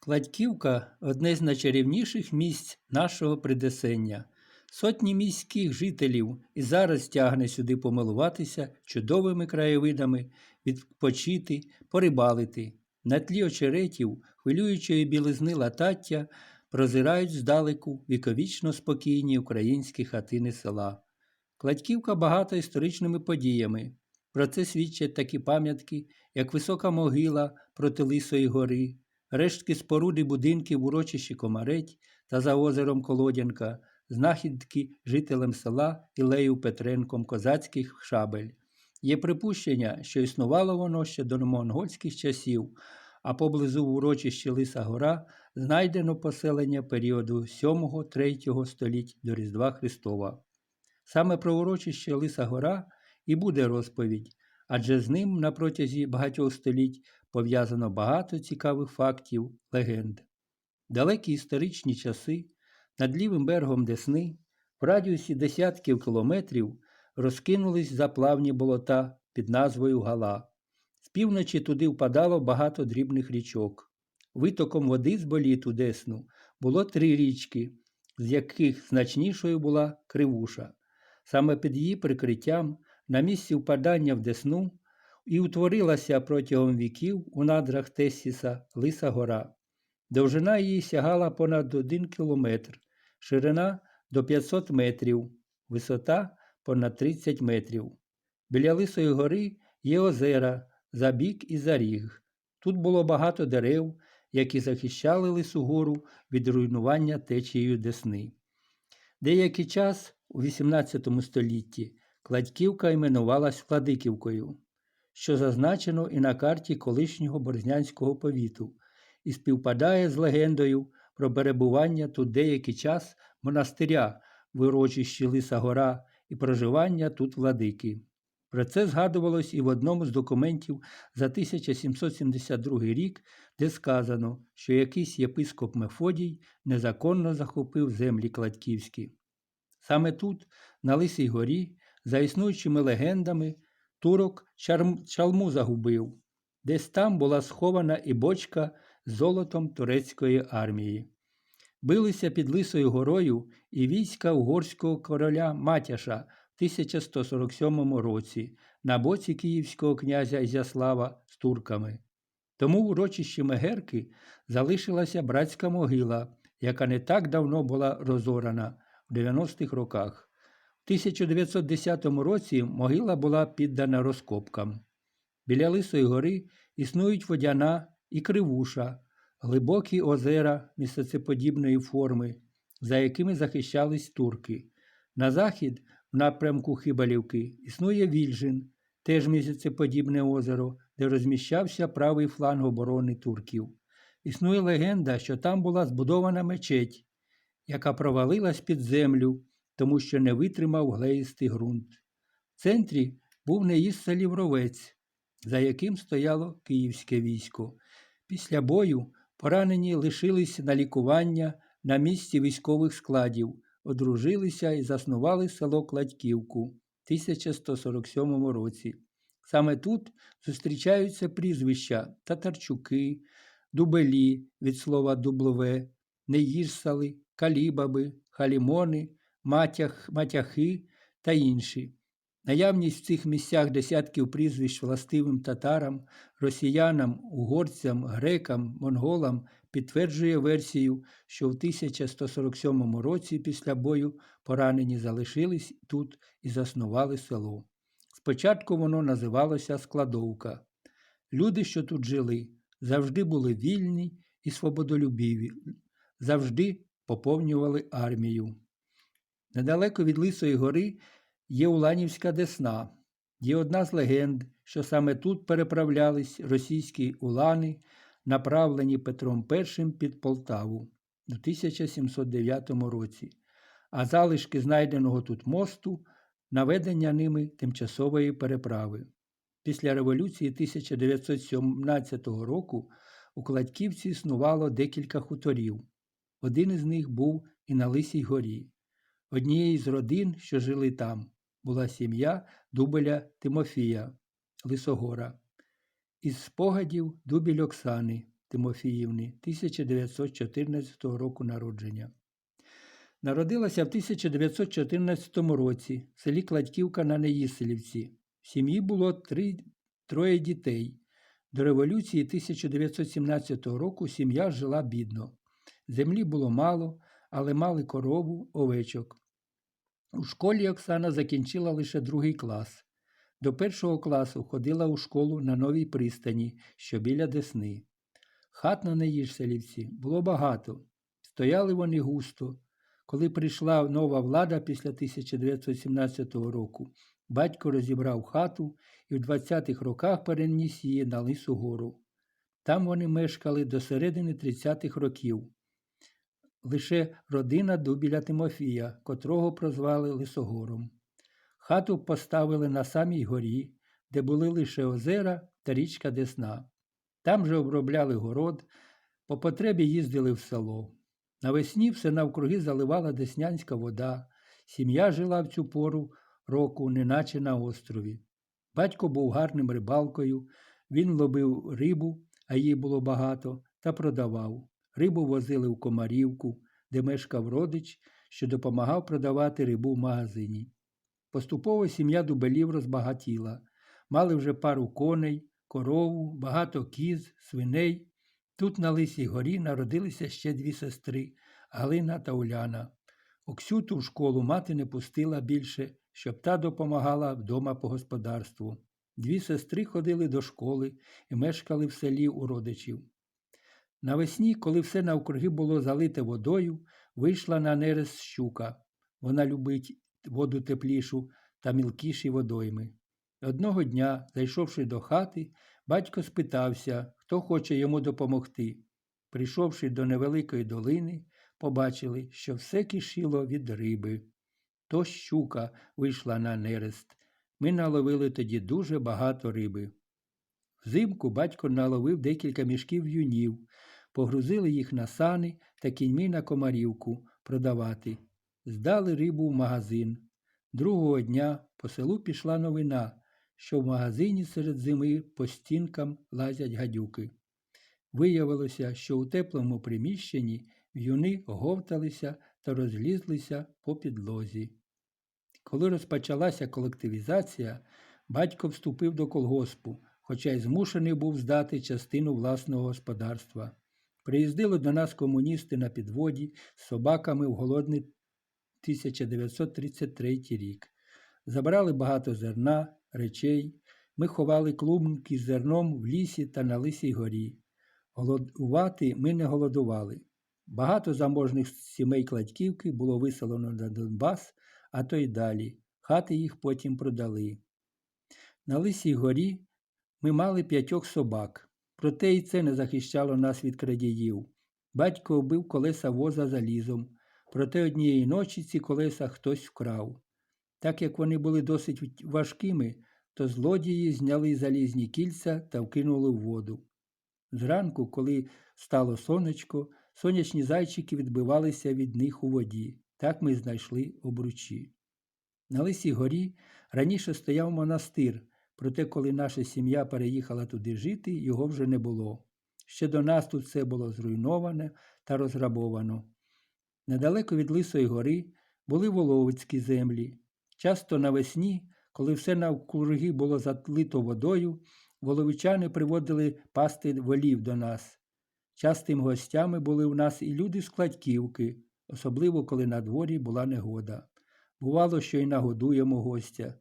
Кладьківка одне з найчарівніших місць нашого придесення. Сотні міських жителів і зараз тягне сюди помилуватися чудовими краєвидами, відпочити, порибалити. На тлі очеретів, хвилюючої білизни латаття, прозирають здалеку віковічно спокійні українські хатини села. Кладьківка багата історичними подіями. Про це свідчать такі пам'ятки, як висока могила проти Лисої гори, рештки споруди будинків урочищі Комареть та за озером Колодянка, знахідки жителям села Ілею Петренком козацьких шабель. Є припущення, що існувало воно ще до монгольських часів, а поблизу в урочищі Лиса Гора знайдено поселення періоду 7-3 століть до Різдва Христова. Саме про урочище Лиса Гора і буде розповідь, адже з ним на протязі багатьох століть пов'язано багато цікавих фактів, легенд. Далекі історичні часи над лівим берегом Десни в радіусі десятків кілометрів розкинулись заплавні болота під назвою Гала. З півночі туди впадало багато дрібних річок. Витоком води з боліту Десну було три річки, з яких значнішою була Кривуша. Саме під її прикриттям на місці впадання в Десну і утворилася протягом віків у надрах Тесіса Лиса гора. Довжина її сягала понад 1 кілометр, ширина до 500 метрів, висота понад 30 метрів. Біля Лисої гори є озера Забік і Заріг. Тут було багато дерев, які захищали Лису гору від руйнування течією Десни. Деякий час у XVIII столітті Кладьківка іменувалась Владиківкою, що зазначено і на карті колишнього Борзнянського повіту, і співпадає з легендою про перебування тут деякий час монастиря в урочищі Лиса Гора і проживання тут владики. Про це згадувалось і в одному з документів за 1772 рік, де сказано, що якийсь єпископ Мефодій незаконно захопив землі Кладківські. Саме тут, на Лисій горі, за існуючими легендами, турок чарм- чалму загубив, десь там була схована і бочка з золотом турецької армії. Билися під Лисою горою і війська угорського короля Матяша в 1147 році на боці київського князя Ізяслава з турками. Тому в урочищі Мегерки залишилася братська могила, яка не так давно була розорана в 90-х роках. В 1910 році могила була піддана розкопкам. Біля Лисої гори існують водяна і кривуша, глибокі озера місяцеподібної форми, за якими захищались турки. На захід, в напрямку Хибалівки, існує Вільжин, теж місяцеподібне озеро, де розміщався правий фланг оборони турків. Існує легенда, що там була збудована мечеть, яка провалилась під землю, тому що не витримав глеїстий ґрунт. В центрі був неїзд Лівровець, за яким стояло київське військо. Після бою поранені лишились на лікування на місці військових складів, одружилися і заснували село Кладьківку в 1147 році. Саме тут зустрічаються прізвища Татарчуки, Дубелі від слова дублове, Неїжсали, Калібаби, Халімони, матях, матяхи та інші. Наявність в цих місцях десятків прізвищ властивим татарам, росіянам, угорцям, грекам, монголам підтверджує версію, що в 1147 році після бою поранені залишились тут і заснували село. Спочатку воно називалося Складовка. Люди, що тут жили, завжди були вільні і свободолюбиві, завжди поповнювали армію. Недалеко від Лисої гори є Уланівська Десна. Є одна з легенд, що саме тут переправлялись російські улани, направлені Петром І під Полтаву у 1709 році, а залишки знайденого тут мосту наведення ними тимчасової переправи. Після революції 1917 року у Кладьківці існувало декілька хуторів. Один із них був і на Лисій горі. Однією з родин, що жили там, була сім'я Дубеля Тимофія Лисогора. Із спогадів Дубіль Оксани, Тимофіївни 1914 року народження. Народилася в 1914 році в селі Кладьківка на Неїселівці. В сім'ї було три, троє дітей. До революції 1917 року сім'я жила бідно. Землі було мало, але мали корову, овечок. У школі Оксана закінчила лише другий клас. До першого класу ходила у школу на новій пристані, що біля Десни. Хат на Неїжселівці було багато. Стояли вони густо. Коли прийшла нова влада після 1917 року, батько розібрав хату і в 20-х роках переніс її на Лису гору. Там вони мешкали до середини 30-х років. Лише родина Дубіля Тимофія, котрого прозвали Лисогором. Хату поставили на самій горі, де були лише озера та річка Десна. Там же обробляли город, по потребі їздили в село. Навесні все навкруги заливала деснянська вода. Сім'я жила в цю пору року, неначе на острові. Батько був гарним рибалкою, він ловив рибу, а її було багато, та продавав. Рибу возили в Комарівку, де мешкав родич, що допомагав продавати рибу в магазині. Поступово сім'я дубелів розбагатіла. Мали вже пару коней, корову, багато кіз, свиней. Тут на Лисій горі народилися ще дві сестри Галина та Уляна. Оксюту в школу мати не пустила більше, щоб та допомагала вдома по господарству. Дві сестри ходили до школи і мешкали в селі у родичів. Навесні, коли все навкруги було залите водою, вийшла на нерест щука. Вона любить воду теплішу та мілкіші водойми. Одного дня, зайшовши до хати, батько спитався, хто хоче йому допомогти. Прийшовши до невеликої долини, побачили, що все кишіло від риби. То щука вийшла на нерест. Ми наловили тоді дуже багато риби. Взимку батько наловив декілька мішків юнів, погрузили їх на сани та кіньми на комарівку продавати. Здали рибу в магазин. Другого дня по селу пішла новина, що в магазині серед зими по стінкам лазять гадюки. Виявилося, що у теплому приміщенні в'юни говталися та розлізлися по підлозі. Коли розпочалася колективізація, батько вступив до колгоспу, хоча й змушений був здати частину власного господарства. Приїздили до нас комуністи на підводі з собаками в голодний 1933 рік. Забрали багато зерна, речей. Ми ховали клубники з зерном в лісі та на лисій горі. Голодувати ми не голодували. Багато заможних сімей Кладьківки було виселено на Донбас, а то й далі. Хати їх потім продали. На Лисій горі ми мали п'ятьох собак, проте і це не захищало нас від крадіїв. Батько вбив колеса воза залізом, проте однієї ночі ці колеса хтось вкрав. Так як вони були досить важкими, то злодії зняли залізні кільця та вкинули в воду. Зранку, коли стало сонечко, сонячні зайчики відбивалися від них у воді. Так ми знайшли обручі. На Лисій горі раніше стояв монастир, проте, коли наша сім'я переїхала туди жити, його вже не було. Ще до нас тут все було зруйноване та розграбовано. Недалеко від Лисої гори були воловицькі землі. Часто навесні, коли все навкруги було затлито водою, воловичани приводили пасти волів до нас. Частим гостями були в нас і люди з Кладьківки, особливо коли на дворі була негода. Бувало, що й нагодуємо гостя.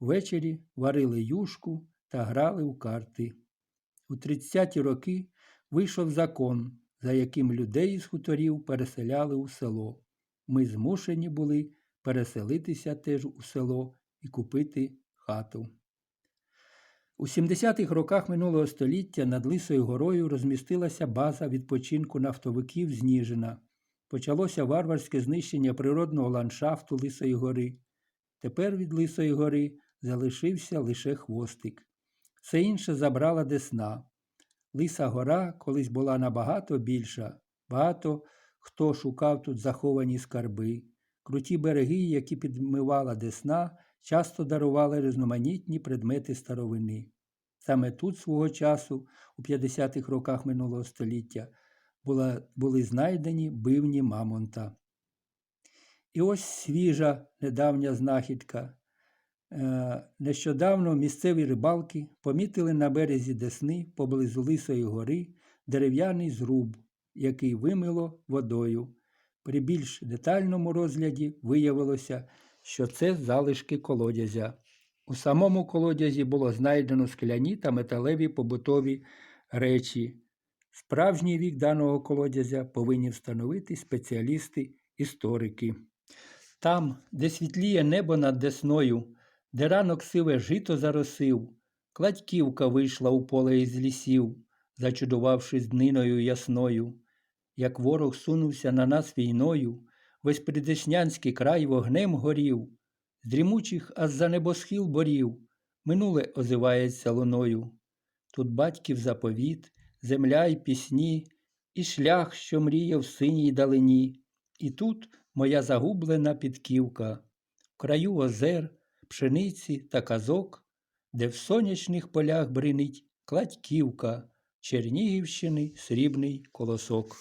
Ввечері варили юшку та грали в карти. У 30-ті роки вийшов закон, за яким людей із хуторів переселяли у село. Ми змушені були переселитися теж у село і купити хату. У 70-х роках минулого століття над Лисою горою розмістилася база відпочинку нафтовиків Зніжина. Почалося варварське знищення природного ландшафту Лисої гори. Тепер від Лисої гори залишився лише хвостик. Все інше забрала Десна. Лиса гора колись була набагато більша, багато хто шукав тут заховані скарби. Круті береги, які підмивала Десна, часто дарували різноманітні предмети старовини. Саме тут свого часу, у 50-х роках минулого століття, була, були знайдені бивні мамонта. І ось свіжа недавня знахідка. Е, Нещодавно місцеві рибалки помітили на березі Десни поблизу Лисої гори дерев'яний зруб, який вимило водою. При більш детальному розгляді виявилося, що це залишки колодязя. У самому колодязі було знайдено скляні та металеві побутові речі. Справжній вік даного колодязя повинні встановити спеціалісти-історики. Там, де світліє небо над Десною, де ранок сиве жито заросив, кладьківка вийшла у поле із лісів, зачудувавшись дниною ясною. Як ворог сунувся на нас війною, весь придеснянський край вогнем горів, з дрімучих аж за небосхил борів, минуле озивається луною. Тут батьків заповіт, земля й пісні, і шлях, що мріє в синій далині, і тут моя загублена підківка, в краю озер, пшениці та казок, де в сонячних полях бринить кладьківка Чернігівщини срібний колосок.